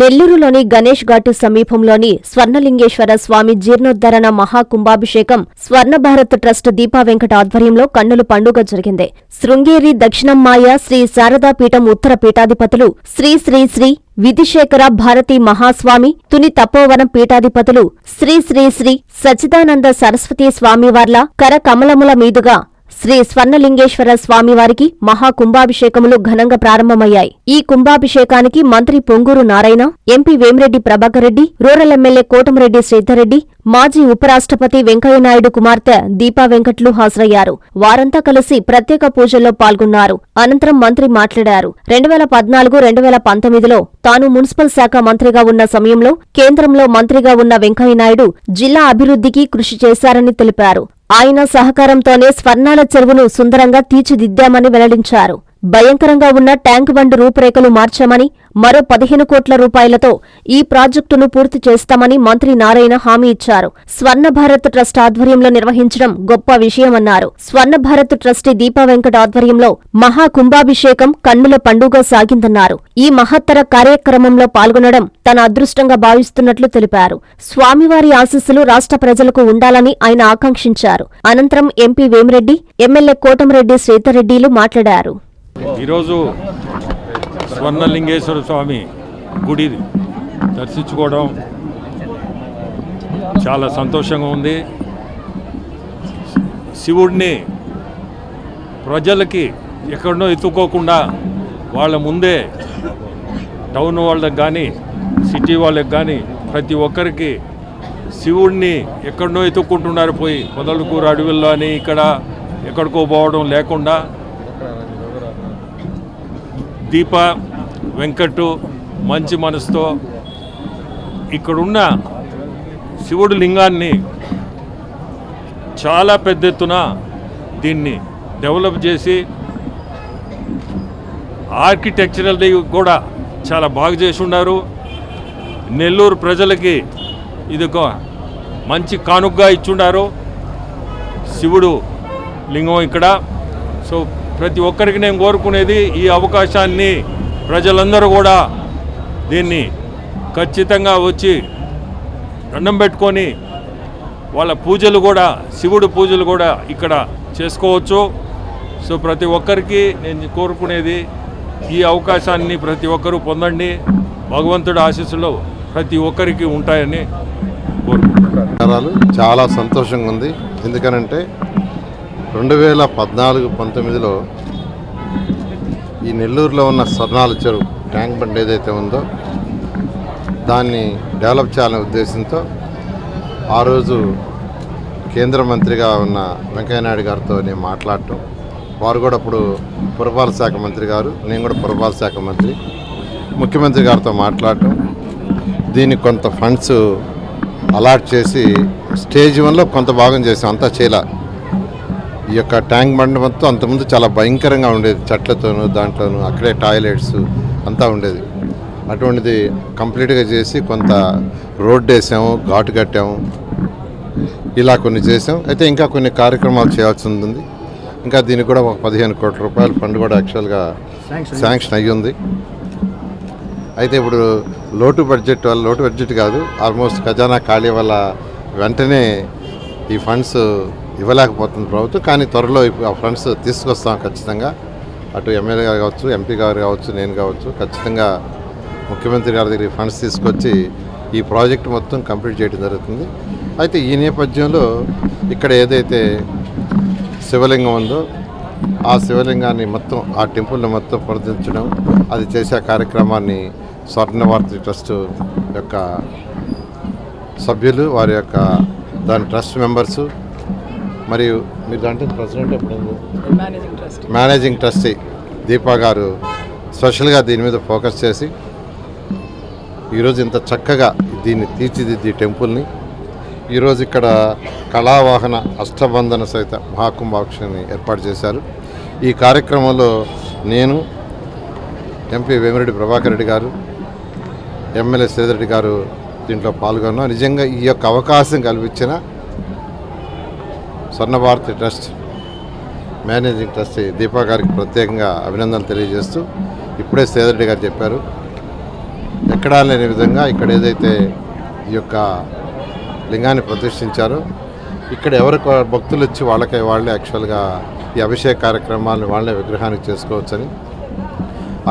నెల్లూరులోని గణేష్ ఘాటు సమీపంలోని స్వర్ణలింగేశ్వర స్వామి జీర్ణోద్ధరణ మహాకుంభాభిషేకం స్వర్ణ భారత్ ట్రస్ట్ దీపా వెంకట ఆధ్వర్యంలో కన్నుల పండుగ జరిగింది. శృంగేరి దక్షిణమ్మాయ శ్రీ శారదా పీఠం ఉత్తర పీఠాధిపతులు శ్రీ శ్రీ శ్రీ విధిశేఖర భారతి మహాస్వామి తుని తపోవనం పీఠాధిపతులు శ్రీ శ్రీ శ్రీ సచిదానంద సరస్వతీ స్వామివార్ల కర కమలముల మీదుగా శ్రీ స్వర్ణలింగేశ్వర స్వామివారికి మహా కుంభాభిషేకములు ఘనంగా ప్రారంభమయ్యాయి. ఈ కుంభాభిషేకానికి మంత్రి Ponguru Narayana MP Vemireddy Prabhakar Reddy rural MLA Kotamreddy Sridhar Reddy మాజీ ఉపరాష్ట్రపతి వెంకయ్యనాయుడు కుమార్తె దీపా వెంకట్లు హాజరయ్యారు. వారంతా కలిసి ప్రత్యేక పూజల్లో పాల్గొన్నారు. అనంతరం మంత్రి మాట్లాడారు. రెండు వేల పద్నాలుగు రెండు వేల పంతొమ్మిదిలో తాను మున్సిపల్ శాఖ మంత్రిగా ఉన్న సమయంలో కేంద్రంలో మంత్రిగా ఉన్న వెంకయ్యనాయుడు జిల్లా అభివృద్ధికి కృషి చేశారని తెలిపారు. ఆయన సహకారంతోనే స్వర్ణాల చెరువును సుందరంగా తీర్చిదిద్దామని వెల్లడించారు. భయంకరంగా ఉన్న ట్యాంక్ బండ్ రూపురేఖలు మార్చామని మరో పదిహేను కోట్ల రూపాయలతో ఈ ప్రాజెక్టును పూర్తి చేస్తామని మంత్రి నారాయణ హామీ ఇచ్చారు. స్వర్ణ భారత్ ట్రస్ట్ ఆధ్వర్యంలో నిర్వహించడం గొప్ప విషయమన్నారు. స్వర్ణ భారత్ ట్రస్టీ దీపా వెంకట ఆధ్వర్యంలో మహా కుంభాభిషేకం కన్నుల పండుగ సాగిందన్నారు. ఈ మహత్తర కార్యక్రమంలో పాల్గొనడం తన అదృష్టంగా భావిస్తున్నట్లు తెలిపారు. స్వామివారి ఆశీస్సులు రాష్ట్ర ప్రజలకు ఉండాలని ఆయన ఆకాంక్షించారు. అనంతరం ఎంపీ వేమిరెడ్డి ఎమ్మెల్యే కోటమిరెడ్డి శ్వేతరెడ్డిలు మాట్లాడారు. ఈరోజు స్వర్ణలింగేశ్వర స్వామి గుడి దర్శించుకోవడం చాలా సంతోషంగా ఉంది. శివుడిని ప్రజలకి ఎక్కడనో ఎత్తుకోకుండా వాళ్ళ ముందే టౌన్ వాళ్ళకి కానీ సిటీ వాళ్ళకి కానీ ప్రతి ఒక్కరికి శివుడిని ఎక్కడనో ఎత్తుక్కుంటున్నారు పోయి పొదలకూరు అడవుల్లో అని ఇక్కడ ఎక్కడికో పోవడం లేకుండా దీప వెంకటు మంచి మనసుతో ఇక్కడున్న శివుడు లింగాన్ని చాలా పెద్ద ఎత్తున దీన్ని డెవలప్ చేసి ఆర్కిటెక్చరల్ కూడా చాలా బాగా చేసి ఉన్నారు నెల్లూరు ప్రజలకి ఇది ఒక మంచి కానుకగా ఇచ్చున్నారు శివుడు లింగం ఇక్కడ. సో ప్రతి ఒక్కరికి నేను కోరుకునేది ఈ అవకాశాన్ని ప్రజలందరూ కూడా దీన్ని ఖచ్చితంగా వచ్చి దండం పెట్టుకొని వాళ్ళ పూజలు కూడా శివుడు పూజలు కూడా ఇక్కడ చేసుకోవచ్చు. సో ప్రతి ఒక్కరికి నేను కోరుకునేది ఈ అవకాశాన్ని ప్రతి ఒక్కరూ పొందండి. భగవంతుడి ఆశీస్సులు ప్రతి ఒక్కరికి ఉంటాయని కోరుకుంటున్నాను. చాలా సంతోషంగా ఉంది. ఎందుకనంటే రెండు వేల పద్నాలుగు పంతొమ్మిదిలో ఈ నెల్లూరులో ఉన్న స్వర్ణాల చెరువు ట్యాంక్ బండ్ ఏదైతే ఉందో దాన్ని డెవలప్ చేయాలనే ఉద్దేశంతో ఆ రోజు కేంద్ర మంత్రిగా ఉన్న వెంకయ్యనాయుడు గారితో నేను మాట్లాడటం. వారు కూడా అప్పుడు పురపాలక శాఖ మంత్రి గారు నేను కూడా పురపాలక శాఖ మంత్రి ముఖ్యమంత్రి గారితో మాట్లాడటం. దీనికి కొంత ఫండ్స్ అలాట్ చేసి స్టేజ్ వన్లో కొంత భాగం చేసాం అంతా చేయలే. ఈ యొక్క ట్యాంక్ బండ్ మొత్తం అంతకుముందు చాలా భయంకరంగా ఉండేది. చెట్లతోనూ దాంట్లోనూ అక్కడే టాయిలెట్స్ అంతా ఉండేది. అటువంటిది కంప్లీట్గా చేసి కొంత రోడ్ వేసాము ఘాటు కట్టాము. ఇలా కొన్ని చేసాం. అయితే ఇంకా కొన్ని కార్యక్రమాలు చేయాల్సి ఉంది ఇంకా దీనికి కూడా ఒక పదిహేను కోట్ల రూపాయల ఫండ్ కూడా యాక్చువల్గా శాంక్షన్ అయ్యి ఉంది. అయితే ఇప్పుడు లోటు బడ్జెట్ వల్ల లోటు బడ్జెట్ కాదు ఆల్మోస్ట్ ఖజానా ఖాళీ వల్ల వెంటనే ఈ ఫండ్స్ ఇవ్వలేకపోతుంది ప్రభుత్వం కానీ త్వరలో ఆ ఫండ్స్ తీసుకొస్తాం ఖచ్చితంగా. అటు ఎమ్మెల్యే గారు కావచ్చు ఎంపీ గారు కావచ్చు నేను కావచ్చు ఖచ్చితంగా ముఖ్యమంత్రి గారి దగ్గర ఫండ్స్ తీసుకొచ్చి ఈ ప్రాజెక్ట్ మొత్తం కంప్లీట్ చేయడం జరుగుతుంది. అయితే ఈ నేపథ్యంలో ఇక్కడ ఏదైతే శివలింగం ఉందో ఆ శివలింగాన్ని మొత్తం ఆ టెంపుల్ని మొత్తం పరిధించడం అది చేసే కార్యక్రమాన్ని స్వర్ణవార్తి ట్రస్ట్ యొక్క సభ్యులు వారి యొక్క దాని ట్రస్ట్ మెంబర్సు మరియు మీరు దాంట్లో ప్రెసిడెంట్ ఎప్పుడు మేనేజింగ్ ట్రస్టీ దీపా గారు స్పెషల్గా దీని మీద ఫోకస్ చేసి ఈరోజు ఇంత చక్కగా దీన్ని తీర్చిదిద్ది టెంపుల్ని. ఈరోజు ఇక్కడ కళావాహన అష్టబంధన సహిత మహాకుంభాక్షని ఏర్పాటు చేశారు. ఈ కార్యక్రమంలో నేను ఎంపీ వేమిరెడ్డి ప్రభాకర్ రెడ్డి గారు ఎమ్మెల్యే శ్రీధరెడ్డి గారు దీంట్లో పాల్గొన్నాం. నిజంగా ఈ యొక్క అవకాశం కల్పించిన Swarnabharati trust managing trustee Deepa గారికి ప్రత్యేకంగా అభినందనలు తెలియజేస్తూ ఇప్పుడే సేదరెడ్డి గారు చెప్పారు. ఎక్కడా లేని విధంగా ఇక్కడ ఏదైతే ఈ యొక్క లింగాన్ని ప్రతిష్ఠించారో ఇక్కడ ఎవరికి భక్తులు వచ్చి వాళ్ళకే వాళ్ళే యాక్చువల్గా ఈ అభిషేక కార్యక్రమాలను వాళ్ళే విగ్రహానికి చేసుకోవచ్చని.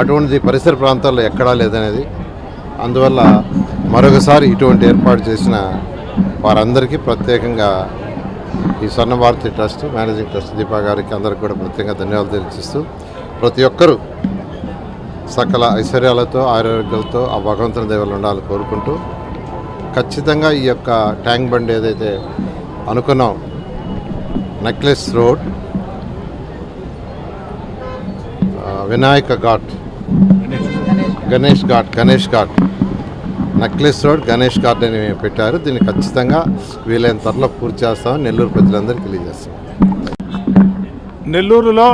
అటువంటిది పరిసర ప్రాంతాల్లో ఎక్కడా లేదనేది. అందువల్ల మరొకసారి ఇటువంటి ఏర్పాటు చేసిన వారందరికీ ప్రత్యేకంగా ఈ Swarnabharati trust managing trust Deepa గారికి అందరికి కూడా ప్రత్యేకంగా ధన్యవాదాలు తెలియజేస్తూ ప్రతి ఒక్కరూ సకల ఐశ్వర్యాలతో ఆరోగ్యాలతో ఆ భగవంతుని దేవుళ్ళు ఉండాలని కోరుకుంటూ ఖచ్చితంగా ఈ యొక్క ట్యాంక్ బండ్ ఏదైతే అనుకున్నాం necklace road Vinayaka ghat Ganesh ghat Ganesh ghat necklace road Ganesh ghat అని పెట్టారు. దీన్ని ఖచ్చితంగా వీలైన త్వరలో పూర్తి చేస్తామని నెల్లూరు ప్రజలందరికీ తెలియజేస్తాం. నెల్లూరులో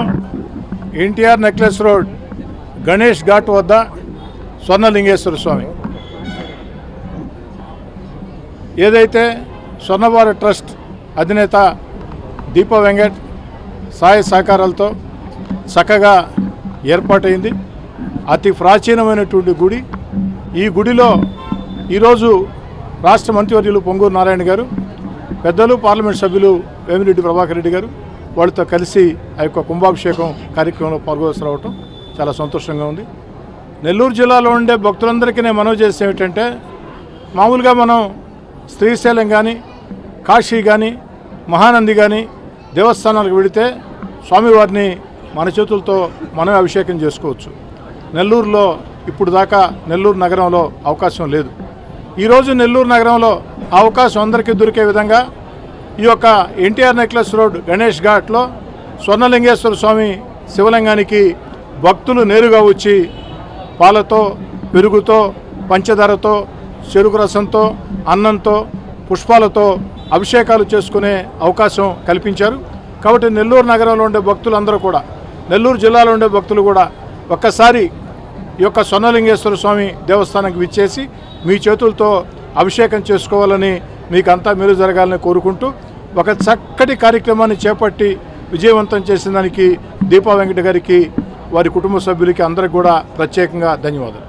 NTR necklace road Ganesh ghat వద్ద స్వర్ణలింగేశ్వర స్వామి. ఏదైతే స్వర్ణవార ట్రస్ట్ అధినేత దీప వెంకట్ సాయ సహకారాలతో చక్కగా ఏర్పాటైంది. అతి ప్రాచీనమైనటువంటి గుడి. ఈ గుడిలో ఈరోజు రాష్ట్ర మంత్రివర్యులు పొంగూరు నారాయణ గారు పెద్దలు పార్లమెంట్ సభ్యులు వేమిరెడ్డి ప్రభాకర్ రెడ్డి గారు వాళ్ళతో కలిసి ఆ యొక్క కుంభాభిషేకం కార్యక్రమంలో పాల్గొనవటం చాలా సంతోషంగా ఉంది. నెల్లూరు జిల్లాలో ఉండే భక్తులందరికీ నేను మనవి చేసే ఏమిటంటే మామూలుగా మనం శ్రీశైలం కానీ కాశీ కానీ మహానంది కానీ దేవస్థానాలకు వెళితే స్వామివారిని మన చేతులతో మనమే అభిషేకం చేసుకోవచ్చు. నెల్లూరులో ఇప్పుడు దాకా నెల్లూరు నగరంలో అవకాశం లేదు. ఈరోజు నెల్లూరు నగరంలో అవకాశం అందరికీ దొరికే విధంగా ఈ యొక్క ఎన్టీఆర్ నెక్లెస్ రోడ్ గణేష్ ఘాట్లో స్వర్ణలింగేశ్వర స్వామి శివలింగానికి భక్తులు నేరుగా వచ్చి పాలతో పెరుగుతో పంచదారతో చెరుకు రసంతో అన్నంతో పుష్పాలతో అభిషేకాలు చేసుకునే అవకాశం కల్పించారు. కాబట్టి నెల్లూరు నగరంలో ఉండే భక్తులందరూ కూడా నెల్లూరు జిల్లాలో ఉండే భక్తులు కూడా ఒక్కసారి ఈ యొక్క స్వర్ణలింగేశ్వర స్వామి దేవస్థానానికి విచ్చేసి మీ చేతులతో అభిషేకం చేసుకోవాలని మీకు అంతా మేలు జరగాలని కోరుకుంటూ ఒక చక్కటి కార్యక్రమాన్ని చేపట్టి విజయవంతం చేసిన దానికి దీపా వెంకట గారికి వారి కుటుంబ సభ్యులకి అందరికి కూడా ప్రత్యేకంగా ధన్యవాదాలు.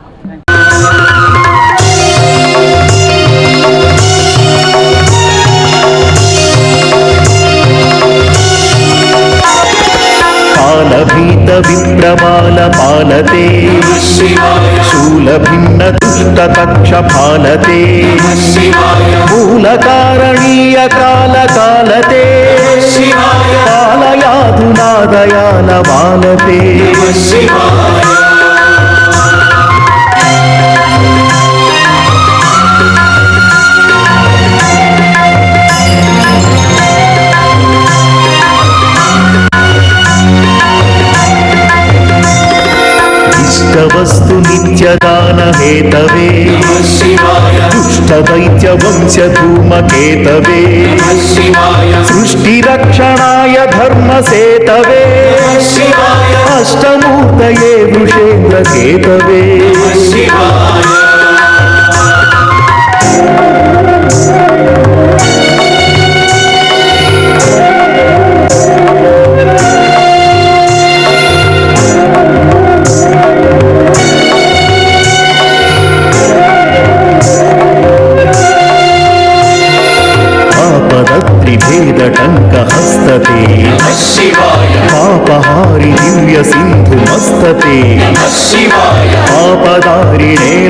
పాలభీత విప్రమాల పాలతే శూలభిన్న దుష్టతక్ష పాలతే మూలకారణీయ కాల కాలతే పాలయాధునాదయాల బాలతే వస్తు నిత్యదానహేతవే. హేతవే దుష్ట దైత్య వంశ ధూమకేతవే సృష్టి రక్షణాయ అష్టమూర్తయే వృషేంద్రకేతవే కేతవే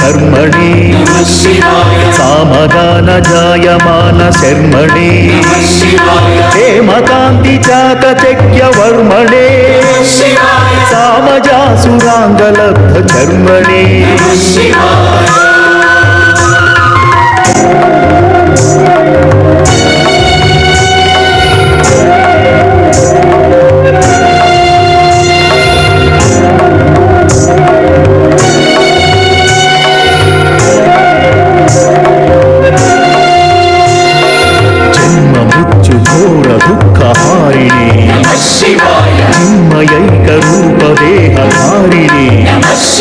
कर्मणे सामगान जायमान शर्मणे हेमकान्ति चाकचक्यवर्मणे सामजासुराङ्गलब्ध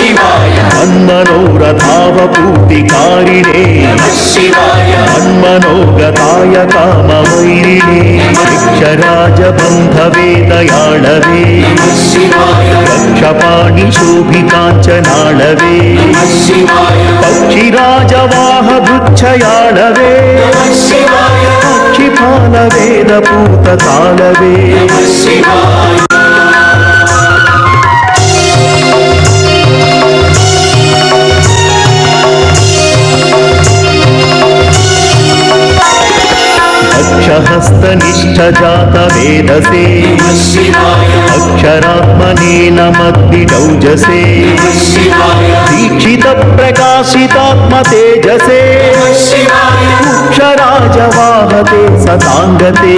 మన్మనోర ధావపూటి కారిణే మన్మనోగతాయ కామవైరిణే భిక్షరాజ బంధవేదయాళవే రక్షపాణి శోభికాంచనాళవే పక్షిరాజవాహ భృక్షయాళవే పక్షిపాల వేద పూత తాళవే दक्षहस्तनिष्ठजातवेदसे अक्षरात्मने नमद्विडौजसे दीक्षितप्रकाशितात्मतेजसे क्षराजवाहते सताङ्गते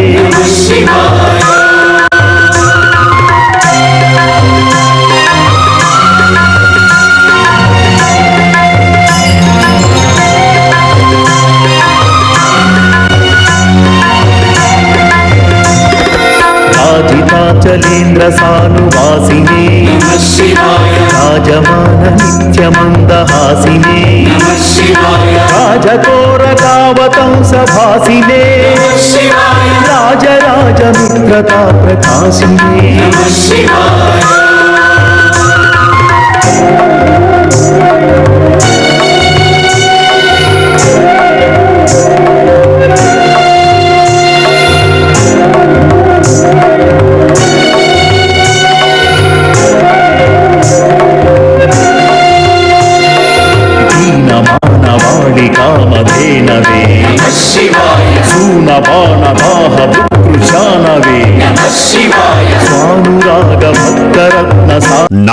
राजतोरतावतं सभासिने राजराजमित्रता प्रकाशिने